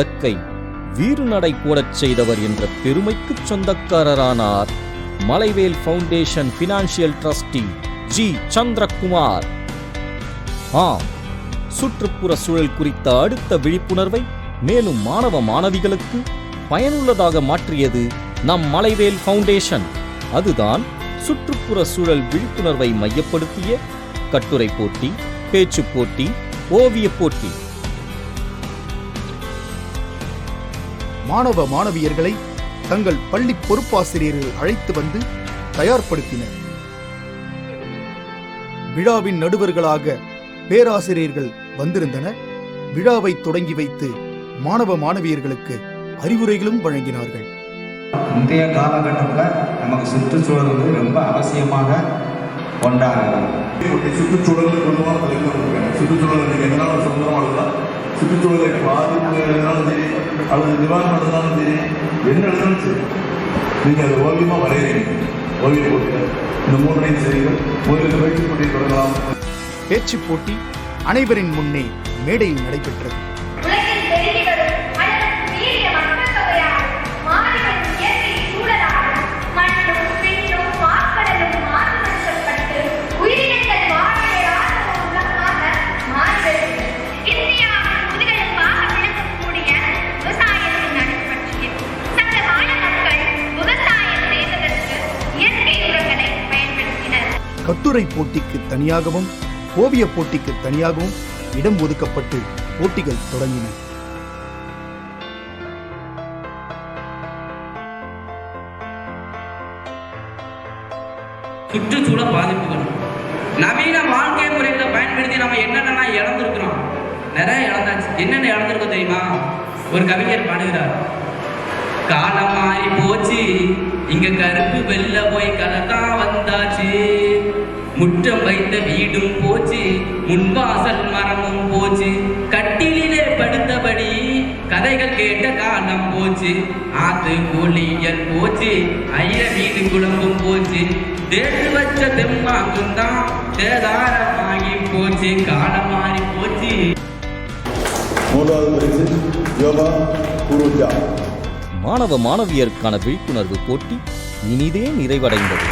விளக்கை வீறு நடை போடச் செய்தவர் என்ற பெருமைக்கு சொந்தக்காரரானார். Malaivel foundation financial trustee G. Chandrakumar. ஆம் சுற்றுப்புற சூழல் குறித்த அடுத்த விழிப்புணர்வை மேலும் மாணவ மாணவிகளுக்கு பயனுள்ளதாக மாற்றியது நம் மலைவேல் ஃபவுண்டேஷன். அதுதான் சுற்றுப்புற சூழல் விழிப்புணர்வை மையப்படுத்திய கட்டுரை போட்டி பேச்சு போட்டி ஓவியப் போட்டி. மாணவ மாணவியர்களை தங்கள் பள்ளி பொறுப்பாசிரியர்கள் அழைத்து வந்து தயார்படுத்தினர். விழாவின் நடுவர்களாக பேராசிரியர்கள் வந்திருந்தனர். விழாவை தொடங்கி வைத்து மாணவ மாணவியர்களுக்கு அறிவுரைகளும் வழங்கினார்கள். இன்றைய காலகட்டத்தில் நமக்கு சுற்றுச்சூழல் வந்து ரொம்ப அவசியமாக கொண்டாடுறோம் சுற்றுச்சூழல் சுற்றுச்சூழல் சுற்றுச்சூழலை பாதிப்பு அல்லது நிவாரணம் எழுதினாலும் சரி என்ன எழுதினாலும் சரி நீங்கள் அதை ஓவியமாக வரைகிறீங்க ஓவிய போட்டி இந்த மூன்றையும் செய்யுங்கள் முதலில் பேச்சு போட்டியை தொடங்கலாம். பேச்சு போட்டி அனைவரின் முன்னே மேடையில் நடைபெற்றது. கட்டுரை போட்டிக்கு தனியாகவும் ஓவிய போட்டிக்கு தனியாகவும் இடம் ஒதுக்கப்பட்டு போட்டிகள் தொடங்கின. சுற்றுச்சூழல் பாதிப்புகள். நவீன வாழ்க்கை முறைகளை பயன்படுத்தி நம்ம என்னென்ன இழந்திருக்கிறோம்? நிறைய இழந்தாச்சு. என்னென்ன இழந்திருக்கோம் தெரியுமா? ஒரு கவிஞர் பாடுகிறார். காலம் மாறி போச்சு இங்க கருப்பு வெள்ள போய் கலத்தா வந்தாச்சு. முற்றம் வைத்த வீடும் போச்சு முன்வாசல் மரமும் போச்சு. கட்டிலிலே படுத்தபடி கதைகள் கேட்ட காலம் போச்சு. ஆத்து கூலியல் போச்சு ஐய வீடு குழம்பும் போச்சு. தேடு வச்ச தெம்மாங்கும் தான் தேதாரமாகி போச்சு காலம் மாறி போச்சு. மூன்றாவது பரிசு யோகா குருஜா. மாணவ மாணவியருக்கான விழிப்புணர்வு போட்டி இனிதே நிறைவடைந்தது.